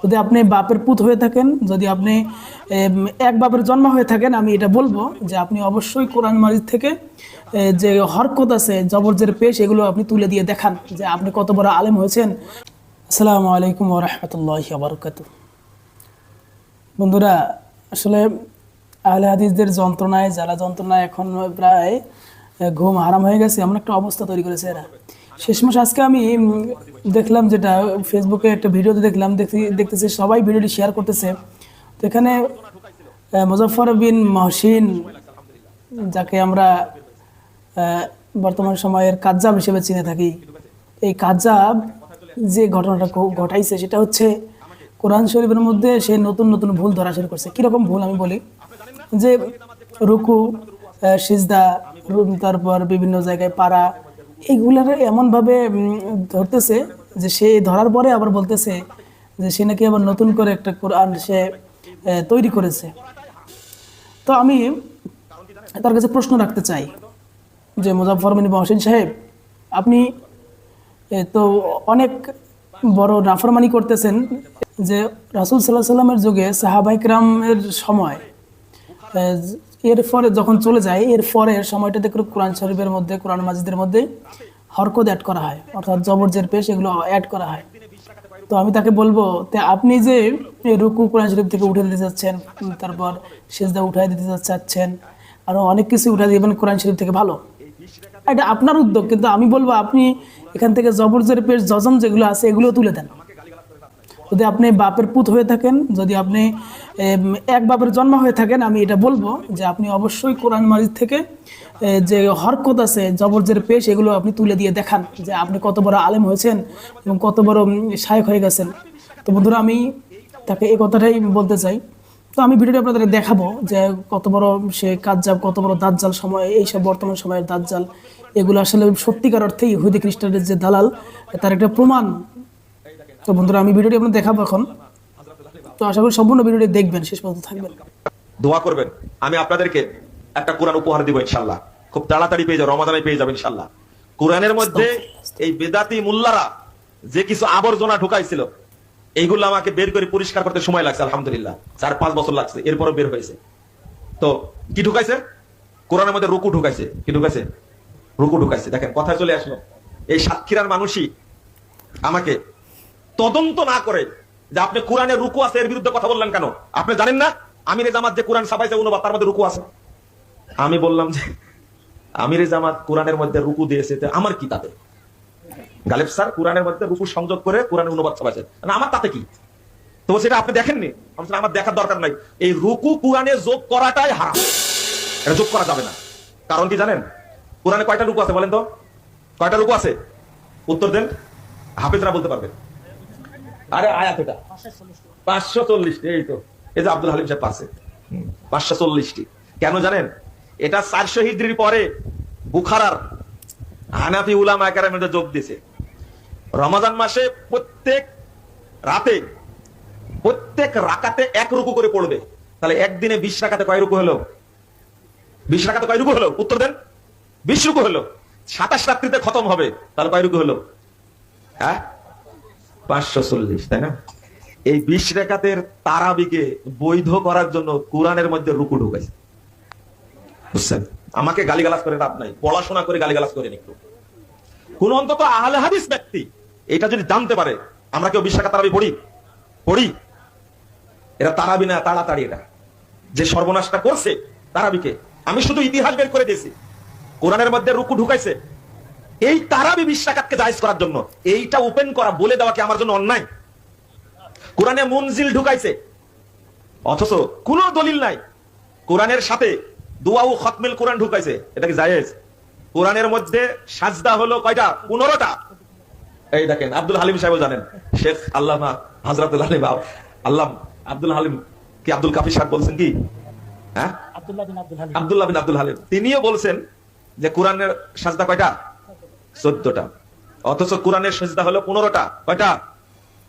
যদি আপনি বাপের পুত হয়ে থাকেন, যদি আপনি এক বাপের জন্ম হয়ে থাকেন, আমি এটা বলব যে আপনি অবশ্যই কোরআন মাজিদ থেকে যে হরকত আছে, জবরজের পেশ, এগুলো আপনি তুলে দিয়ে দেখান যে আপনি কত বড় আলেম হয়েছেন। আসসালামু আলাইকুম ওরহমতুল্লাহ বারকাত বন্ধুরা, আসলে আহলে হাদিসদের যন্ত্রণায় জ্বালা যন্ত্রণায় এখন প্রায় ঘুম হারাম হয়ে গেছে, এমন একটা অবস্থা তৈরি করেছে এরা। শেষমাস আজকে আমি দেখলাম যেটা ফেসবুকে একটা ভিডিওতে দেখলাম দেখতে দেখতেছি সবাই ভিডিওটি শেয়ার করতেছে। তো এখানে আহ, মুজফ্ফর বিন মহসিন যাকে আমরা বর্তমান সময়ের কাজ্জাব হিসেবে চিনে থাকি। এই কাজ্জাব যে ঘটনাটা ঘটাইছে সেটা হচ্ছে কোরআন শরীফের মধ্যে সে নতুন নতুন ভুল ধরা শুরু করছে। কীরকম ভুল আমি বলি? যে রুকু সিজদা তারপর বিভিন্ন জায়গায় পাড়া এইগুলার এমনভাবে ধরতেছে যে সে ধরার পরে আবার বলতেছে যে সে নাকি আবার নতুন করে একটা কোরআন সে তৈরি করেছে। তো আমি তার কাছে প্রশ্ন রাখতে চাই যে মুজাফর বিন মহসিন সাহেব, আপনি তো অনেক বড় নাফরমানি করতেছেন যে রাসুল সাল্লাহ সাল্লামের যুগে সাহাবাইকরামের সময় এ, এর পরে যখন চলে যায় এর পরের সময়টাতে করে কোরআন শরীফের মধ্যে কোরআন মাজিদের মধ্যে হরকত অ্যাড করা হয়। অর্থাৎ জবরজের পেশ এগুলো অ্যাড করা হয়। তো আমি তাকে বলব তে আপনি যে রুকু কোরআন শরীফ থেকে উঠে দিতে চাচ্ছেন তারপর সেজদা উঠাই দিতে চাচ্ছেন আরও অনেক কিছু উঠাই দিবেন কোরআন শরীফ থেকে ভালো। এটা আপনার উদ্যোগ কিন্তু আমি বলব আপনি এখান থেকে জবরজের পেশ জজম যেগুলো আছে এগুলো তুলে দেন। যদি আপনি বাপের পুত হয়ে থাকেন, যদি আপনি এক বাপের জন্ম হয়ে থাকেন, আমি এটা বলব যে আপনি অবশ্যই কোরআন মাজিদ থেকে যে হরকত আছে, জবরজের পেশ, এগুলো আপনি তুলে দিয়ে দেখান যে আপনি কত বড় আলেম হয়েছেন এবং কত বড় শায়েক হয়ে গেছেন। তো বন্ধুরা, আমি তাকে এই কথাটাই বলতে চাই। তো আমি ভিডিওটি আপনাদের দেখাবো যে কত বড় সে কাজ্জাব, কত বড় দাজ্জাল সময়, এইসব বর্তমান সময়ের দাজ্জাল। এগুলো আসলে সত্যিকার অর্থে ইহুদি খ্রিস্টানদের যে দালাল, তার একটা প্রমাণ তো বন্ধুরা, আমি ভিডিওটি আপনার দেখাবো এখন। তো আশা করি সম্পূর্ণ ভিডিওটি দেখবেন, শেষ পর্যন্ত থাকবেন। দোয়া করবেন, আমি আপনাদেরকে একটা কোরআন উপহার দিব ইনশাল্লাহ খুব তাড়াতাড়ি পেয়ে যাব রমাদানে পেয়ে যাবেন ইনশাল্লাহ কোরআনের মধ্যে এই বেদাতি মুল্লারা যে কিছু আবর্জনা ঢুকাইছিল, এইগুলো আমাকে বের করে পরিষ্কার করতে সময় লাগছে, আলহামদুলিল্লাহ। চার, পাঁচ বছর লাগছে, এরপরও বের হয়েছে। তো কি ঢুকাইছে? কোরআনের মধ্যে রুকু ঢুকাইছে। কি ঢুকাইছে? রুকু ঢুকাইছে। দেখেন, কথায় চলে আসলো, এই সাতক্ষীরার মানুষই আমাকে তদন্ত না করে যে আপনি কোরআনে রুকু আছে, এর বিরুদ্ধে কথা বললেন কেন? আপনি জানেন না? আমিরে জামাত যে কোরআন সাবাইছে অনুবাদ তার মধ্যে রুকু আছে। আমি বললাম যে, আমিরে জামাত কোরআনের মধ্যে রুকু দিয়েছে আমার কি তাতে? গালেব স্যার, কোরআনের মধ্যে রুকু সংযোগ করে কোরআনের অনুবাদ সাবাইছে আমার তাতে কি? তো সেটা আপনি দেখেননি? আমার দেখার দরকার নাই। এই রুকু কোরআনে যোগ করাটাই হারাম। এটা যোগ করা যাবে না। কারণ কি জানেন? কোরআনে কয়টা রুকু আছে বলেন তো? কয়টা রুকু আছে? উত্তর দেন। হাফিজরা বলতে পারবেন আরে আয়াত এটা। পাঁচশো চল্লিশটি। এই তো। এই যে আব্দুল হালিম সাহেব পাশে। পাঁচশো চল্লিশটি। কেন জানেন? এটা চারশো হিজড়ির পরে বুখারার হানাফি উলামা একাডেমির মধ্যে যোগ দিয়েছে। রমাজান মাসে প্রত্যেক রাতে প্রত্যেক রাকাতে এক রুকু করে পড়বে। তাহলে একদিনে বিশ রাকাতে কয় রুকু হলো? বিশ রাকাতে কয় রুকু হলো? উত্তর দেন। বিশ রুকু হলো। সাতাশ রাত্রিতে খতম হবে। তাহলে কয় রুকু হলো? হ্যাঁ? পাঁচশো চল্লিশ, তাই না? এই বিশ রেখাতের তারাবিকে বৈধ করার জন্য কোরআনের মধ্যে রুকু ঢুকাইছে। বুঝছেন? আমাকে করে নাই। পড়াশোনা করে কোন অন্তত আহলে হাদিস ব্যক্তি এটা যদি জানতে পারে, আমরা কেউ বিশ তারাবি পড়ি? পড়ি। এরা তারাবি না, তাড়াতাড়ি এটা। যে সর্বনাশটা করছে তারাবিকে, আমি শুধু ইতিহাস বের করে দিয়েছি। কোরআনের মধ্যে রুকু ঢুকাইছে। এই তারাবি বিশ্বাকাতকে জায়েজ করার জন্য। এইটা ওপেন করা বলে দেওয়া কি আমার জন্য অন্যায়? কোরআনে মুনজিল ঢুকাইছে। অথচ কোনো দলিল নাই। কোরআনের সাথে দোয়া ও খতমিল কোরআন ঢুকাইছে। এটা কি জায়েজ? কোরআনের মধ্যে সাজদা হলো কয়টা? পনেরোটা। এই দেখেন আব্দুল হালিম সাহেব জানেন। শেখ আল্লামা হাজরাতুল হালিম আল্লাহ আব্দুল হালিম কি আব্দুল কাফি সাহেব বলছেন কি? হ্যাঁ? আব্দুল্লাহ বিন আব্দুল হালিম। তিনিও বলছেন যে কোরআনের সাজদা কয়টা? চোদ্দটা। অথচ কোরআনের সেজদা হলো পনেরোটা। কয়টা?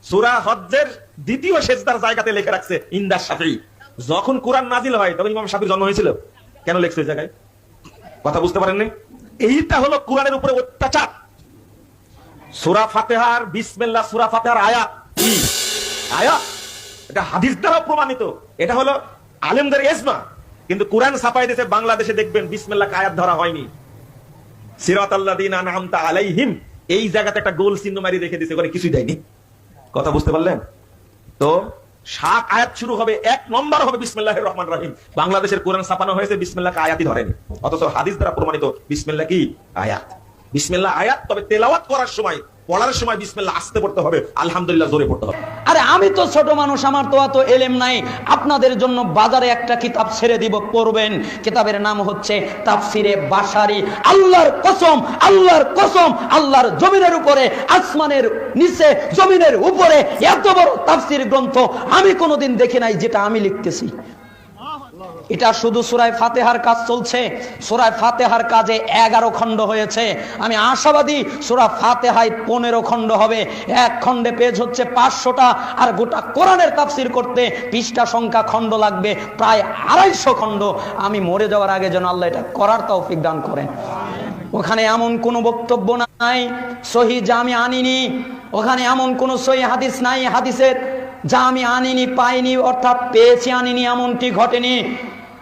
সুরা হজ্জের দ্বিতীয় সেজদার জায়গাতে লিখে রাখছে ইন্দাস শাফি। যখন কোরআন নাজিল হয়, তখন ইমাম শাফির জন্ম হয়েছিল। কেন লিখছে ওই জায়গায়? কথা বুঝতে পারেননি? এইটা হলো কোরআনের উপরে অত্যাচার। সুরা ফাতেহার বিসমিল্লাহ, সুরা ফাতেহার আয়াত। কি? আয়াত? এটা হাদিস দ্বারা প্রমাণিত। এটা হলো আলেমদের এজমা কিন্তু কোরআন ছাপাই দিয়েছে, বাংলাদেশে দেখবেন বিসমিল্লাহ আয়াত ধরা হয়নি। আলাইহিম, এই জায়গাতে একটা গোল চিহ্ন মারি রেখে দিছে, ওখানে কিছুই দেয়নি। কথা বুঝতে পারলেন? তো সাত আয়াত শুরু হবে, এক নম্বর হবে বিসমিল্লাহির রহমান রাহিম। বাংলাদেশের কোরআন ছাপানো হয়েছে, বিসমিল্লাহকে আয়াতই ধরেনি। অথচ হাদিস দ্বারা প্রমাণিত বিসমিল্লাহ কি? আয়াত। বিসমিল্লাহ আয়াত, তবে তেলাওয়াত করার সময় পড়ার সময় বিসমিল্লাহ আসতে পড়তে হবে, আলহামদুলিল্লাহ জোরে পড়তে হবে। আরে আমি তো ছোট মানুষ, আমার তো অত এলেম নাই। আপনাদের জন্য বাজারে একটা কিতাব ছেড়ে দিব, পড়বেন। কিতাবের নাম হচ্ছে তাফসিরে বাসারি আল্লাহর কসম আল্লাহর কসম, আল্লাহর জমিনের উপরে, আসমানের নিচে, জমিনের উপরে এত বড় তাফসির গ্রন্থ আমি কোনোদিন দেখি নাই যেটা আমি লিখতেছি। এটা শুধু সুরায় ফাতেহার কাজ চলছে। সুরায় ফাতেহার কাজে এগারো খণ্ড হয়েছে। আমি আশাবাদী সুরা ফাতেহায় পনেরো খণ্ড হবে। এক খণ্ডে পেজ হচ্ছে পাঁচশোটা আর গোটা কোরআনের তাফসির করতে পৃষ্ঠা সংখ্যা খণ্ড লাগবে প্রায় আড়াইশো খণ্ড। আমি মরে যাওয়ার আগে যেন আল্লাহ এটা করার তৌফিক দান করেন। ওখানে এমন কোনো বক্তব্য নাই, সহি যা আমি আনিনি। ওখানে এমন কোনো সহি হাদিস নাই, হাদিসের যা আমি আনিনি, পাইনি, অর্থাৎ পেয়েছি, আনিনি, এমনটি ঘটেনি।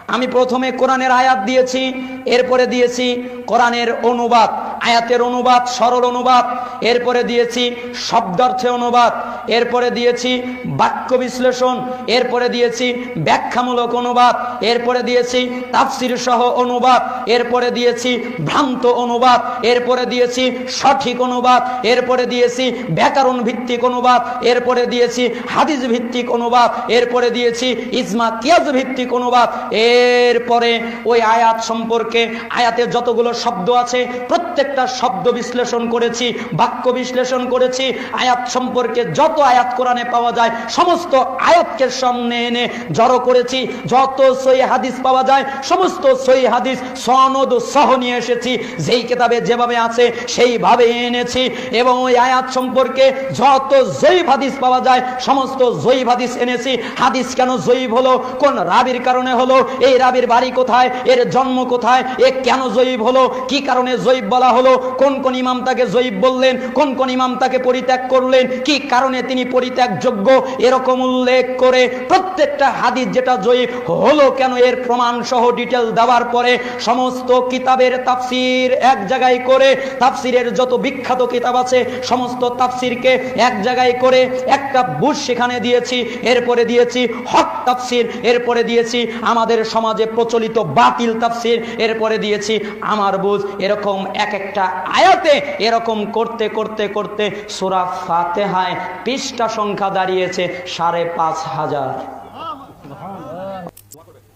আমি প্রথমে কোরআনের আয়াত দিয়েছি, এরপরে দিয়েছি কোরআনের অনুবাদ, আয়াতের অনুবাদ, সরল অনুবাদ, এরপরে দিয়েছি শব্দার্থে অনুবাদ, এরপরে দিয়েছি বাক্য বিশ্লেষণ, এরপরে দিয়েছি ব্যাখ্যামূলক অনুবাদ এরপরে দিয়েছি তাফসির সহ অনুবাদ, এরপরে দিয়েছি ভ্রান্ত অনুবাদ, এরপরে দিয়েছি সঠিক অনুবাদ, এরপরে দিয়েছি ব্যাকরণ ভিত্তিক অনুবাদ, এরপরে দিয়েছি হাদিস ভিত্তিক অনুবাদ, এরপরে দিয়েছি ইজমা কিয়াজ ভিত্তিক অনুবাদ। এরপরে ওই আয়াত সম্পর্কে আয়াতে যতগুলো শব্দ আছে, প্রত্যেকটা শব্দ বিশ্লেষণ করেছি, বাক্য বিশ্লেষণ করেছি, আয়াত সম্পর্কে যত আয়াত কোরআনে পাওয়া যায়, সমস্ত আয়াতকে সামনে এনে জড়ো করেছি, যত হাদিস পাওয়া যায়। সমস্ত সই হাদিস, সনদ সহ নিয়ে এসেছি। যেই কিতাবে যেভাবে আছে, সেইভাবে এনেছি এবং ওই আয়াত সম্পর্কে যত জয়ীব হাদিস পাওয়া যায়, সমস্ত জয়ীব হাদিস এনেছি। হাদিস কেন জয়ীব হলো? কোন রাবির কারণে হলো? এই রাবির বাড়ি কোথায়? এর জন্ম কোথায়? এ কেন জয়ীব হলো? কি কারণে জয়ীব বলা হলো? কোন কোন ইমাম তাকে জয়ীব বললেন? কোন কোন ইমাম তাকে পরিত্যাগ করলেন? কি কারণে তিনি পরিত্যাগযোগ্য? এরকম উল্লেখ করে প্রত্যেকটা হাদিস যেটা জয়ীব হলো কেন এর প্রমাণ সহ ডিটেল দেওয়ার পরে সমস্ত কিতাবের তাফসির এক জায়গায় করে, তাফসিরের যত বিখ্যাত কিতাব আছে, সমস্ত তাফসিরকে এক জায়গায় করে একটা বুশ সেখানে দিয়েছি, এরপরে দিয়েছি হক তাফসির, এরপরে দিয়েছি আমাদের সমাজে প্রচলিত বাতিল তাফসির, এরপরে দিয়েছি আমার বুঝ এরকম এক একটা আয়াতে এরকম করতে করতে করতে সুরা ফাতেহায় পৃষ্ঠা সংখ্যা দাঁড়িয়েছে সাড়ে পাঁচ হাজার।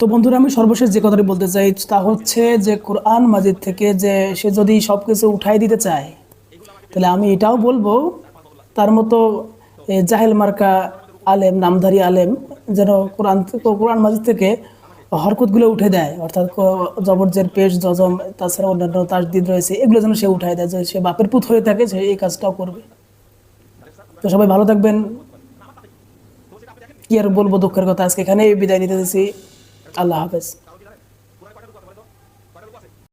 তো বন্ধুরা, আমি সর্বশেষ যে কথাটি বলতে চাই তা হচ্ছে যে কোরআন মাজিদ থেকে যে সে যদি সব কিছু উঠাই দিতে চায়, তাহলে আমি এটাও বলব, তার মতো জাহেল মার্কা আলেম, নামধারী আলেম যেন কোরআন কোরআন মাজিদ থেকে হরকতগুলো উঠে দেয়, অর্থাৎ জবরজের পেশ, জজম, তাছাড়া অন্যান্য তাসদিদ রয়েছে, এগুলো যেন সে উঠায় দেয়, যে সে বাপের পুত হয়ে থাকে, সে এই কাজটাও করবে। তো সবাই ভালো থাকবেন। কি আর বলব, দুঃখের কথা, আজকে এখানে বিদায় নিতে আল্লাহ হাফেজ